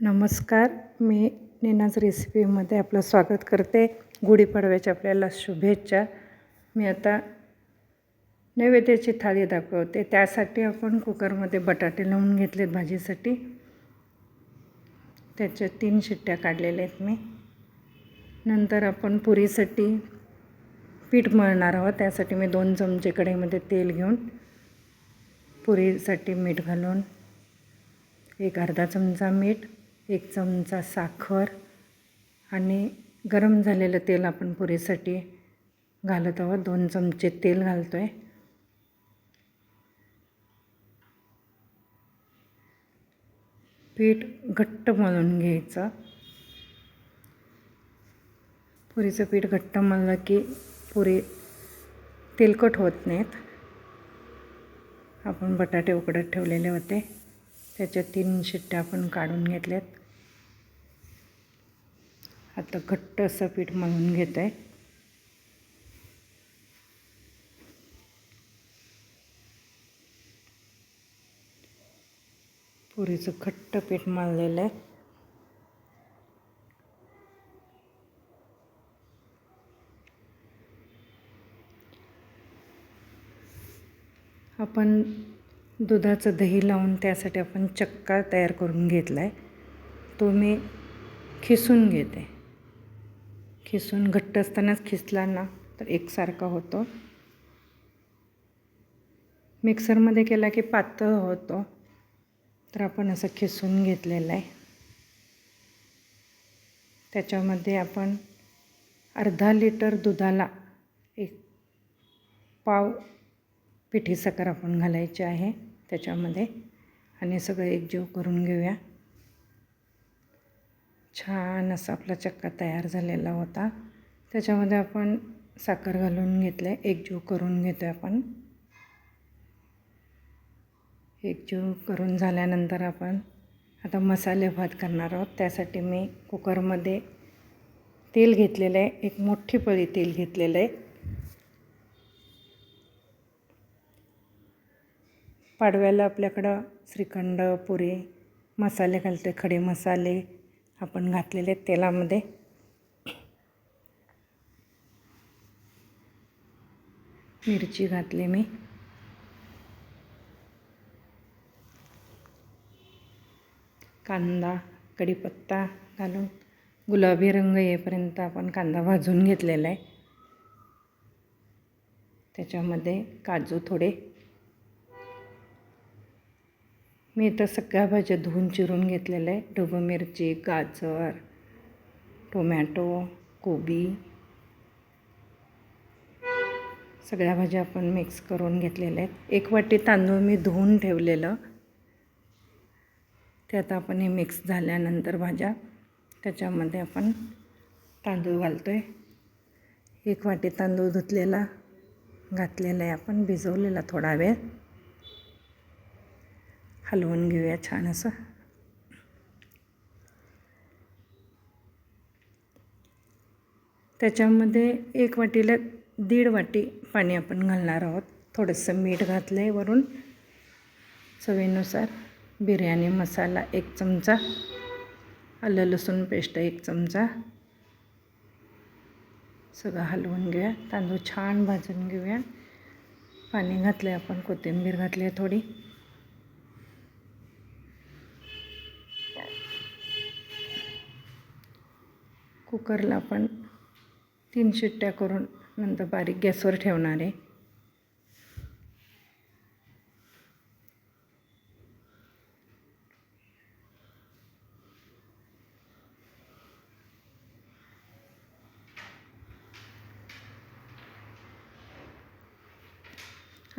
नमस्कार मी नीनाज रेसिपीमध्ये आपलं स्वागत करते. गुढीपाडव्याच्या आपल्याला शुभेच्छा. मी आता नैवेद्याची थाळी दाखवते. त्यासाठी आपण कुकरमध्ये बटाटे लावून घेतलेत भाजीसाठी. त्याच्या तीन शिट्ट्या काढलेल्या आहेत मी. नंतर आपण पुरीसाठी पीठ मळणार आहोत. त्यासाठी मी दोन चमचे कढईमध्ये तेल घेऊन पुरीसाठी मीठ घालून एक अर्धा चमचा मीठ एक चमचा साखर आणि गरम झालेलं तेल आपण पुरीसाठी घालत आहोत. दोन चमचे तेल घालतो आहे पीठ घट्ट मळून घ्यायचं. पुरीचं पीठ घट्ट मळलं की पुरी तेलकट होत नाहीत. आपण बटाटे उकडत ठेवलेले होते. त्याच्या तीन शिट्ट्या आपण काढून घेतल्यात. आता घट्ट असं पीठ मळून घेत आहे पुरीचं घट्ट पीठ मळलेलं आहे. आपण दुधाचं दही लावून त्यासाठी आपण चक्का तयार करून घेतला आहे तो मी खिसून घेते. खिसून घट्ट असतानाच खिसला ना तर एकसारखा होतो. मिक्सरमध्ये केला की पातळ होतो. तर आपण असं खिसून घेतलेलं आहे. त्याच्यामध्ये आपण अर्धा लिटर दुधाला एक पाव पिठी साखर आपण घालायची आहे. त्याच्यामध्ये आणि सगळं एकजीव करून घेऊया. छान असा आपला चक्का तयार झालेला होता. त्याच्यामध्ये आपण साखर घालून घेतलं. आहे एकजीव करून घेतो आहे आपण. एकजीव करून झाल्यानंतर आपण आता मसाले भात करणार आहोत. त्यासाठी मी कुकरमध्ये तेल घेतलेलं आहे. एक मोठी पळी तेल घेतलेलं आहे. पाडव्याला आपल्याकडं श्रीखंड पुरी मसाले घालते खडे मसाले आपण घातलेले तेलामध्ये. मिरची घातली मी. कांदा कढीपत्ता घालून गुलाबी रंग येईपर्यंत आपण कांदा भाजून घेतलेला आहे. त्याच्यामध्ये काजू थोडे मी इथं सगळ्या भाज्या धुवून चिरून घेतलेल्या आहे ढबू मिरची गाजर टोमॅटो कोबी. सगळ्या भाज्या आपण मिक्स करून घेतलेल्या आहेत. एक वाटी तांदूळ मी धुवून ठेवलेलं. ते आता आपण हे मिक्स झाल्यानंतर भाज्या त्याच्यामध्ये आपण तांदूळ घालतो आहे एक वाटी तांदूळ धुतलेला घातलेला आहे आपण भिजवलेला थोडा वेळ. हलवून घेऊया छान असं. त्याच्यामध्ये एक वाटीला दीड वाटी पाणी आपण घालणार आहोत. थोडंसं मीठ घातलं आहे वरून. चवीनुसार बिर्याणी मसाला एक चमचा. आलं लसूण पेस्ट एक चमचा. सगळं हलवून घेऊया. तांदूळ छान भाजून घेऊया. पाणी घातलं आहे आपण कोथिंबीर घातली आहे थोडी. कुकरला आपण तीन शिट्ट्या करून नंतर बारीक गॅसवर ठेवणार आहे.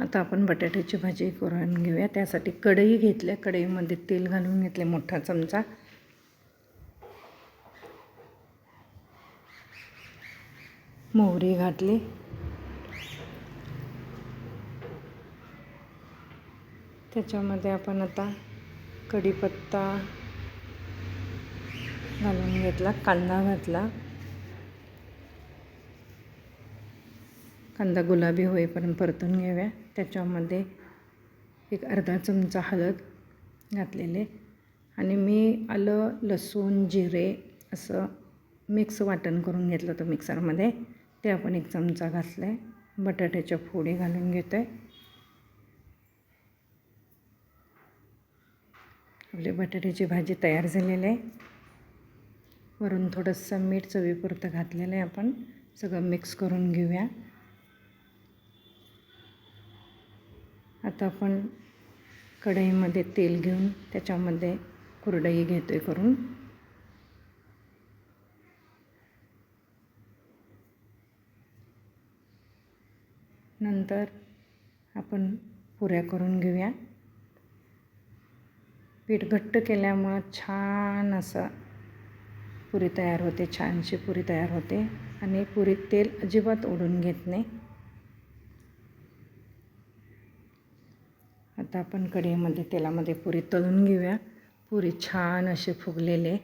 आता आपण बटाट्याची भाजी करून घेऊया. त्यासाठी कढई घेतल्या. कढईमध्ये तेल घालून घेतले मोठा चमचा. मोहरी घातली. त्याच्यामध्ये आपण आता कढीपत्ता घालून घेतला कांदा घातला. कांदा गुलाबी होईपर्यंत परतून घेऊया. त्याच्यामध्ये एक अर्धा चमचा हळद घातलेले आणि मी आलं लसूण जिरे असं मिक्स वाटण करून घेतलं होतं मिक्सरमध्ये ते आपण एक चमचा घातलं आहे बटाट्याच्या फोडी घालून घेतो आहे आपली बटाट्याची भाजी तयार झालेली आहे. वरून थोडंसं मीठ चवीपुरतं घातलेलं आहे आपण. सगळं मिक्स करून घेऊया. आता आपण कढईमध्ये तेल घेऊन त्याच्यामध्ये कुरडई घेतो आहे करून. नंतर आपण पुऱ्या करून घेऊया. पीठ घट्ट केल्यामुळं छान असं पुरी तयार होते छानशी पुरी तयार होते आणि पुरीत तेल अजिबात ओढून घेत नाही. आता आपण कढईमध्ये तेलामध्ये पुरी तळून घेऊया. पुरी छान असे फुगलेले.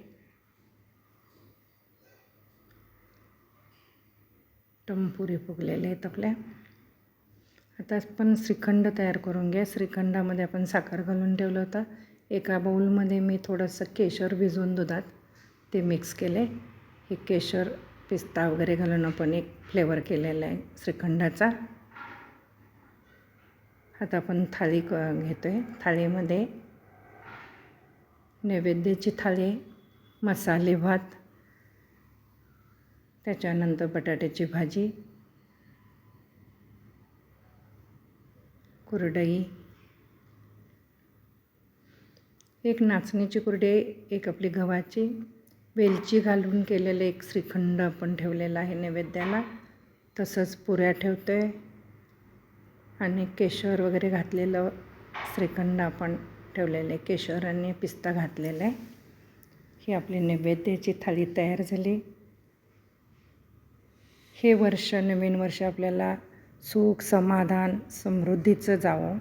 टमपुरी फुगलेले आहेत आपल्या. आता आपण श्रीखंड तयार करून घ्या. श्रीखंडामध्ये आपण साखर घालून ठेवलं होतं. एका बाऊलमध्ये मी थोडंसं केशर भिजवून दुधात ते मिक्स केले. हे केशर पिस्ता वगैरे घालून आपण एक फ्लेवर केलेला आहे श्रीखंडाचा. आता आपण थाळी क घेतो आहे थाळीमध्ये नैवेद्याची थाळी मसाले भात त्याच्यानंतर बटाट्याची भाजी कुरडई. एक नाचणीची कुरडई एक आपली गव्हाची. वेलची घालून केलेलं एक श्रीखंड आपण ठेवलेला आहे नैवेद्याला. तसंच पुऱ्या ठेवतो आहे आणि केशर वगैरे घातलेलं श्रीखंड आपण ठेवलेलं आहे. केशर आणि पिस्ता घातलेला आहे. ही आपली नैवेद्याची थाळी तयार झाली. हे वर्ष नवीन वर्ष आपल्याला सुख समाधान समृद्धीचं जावं.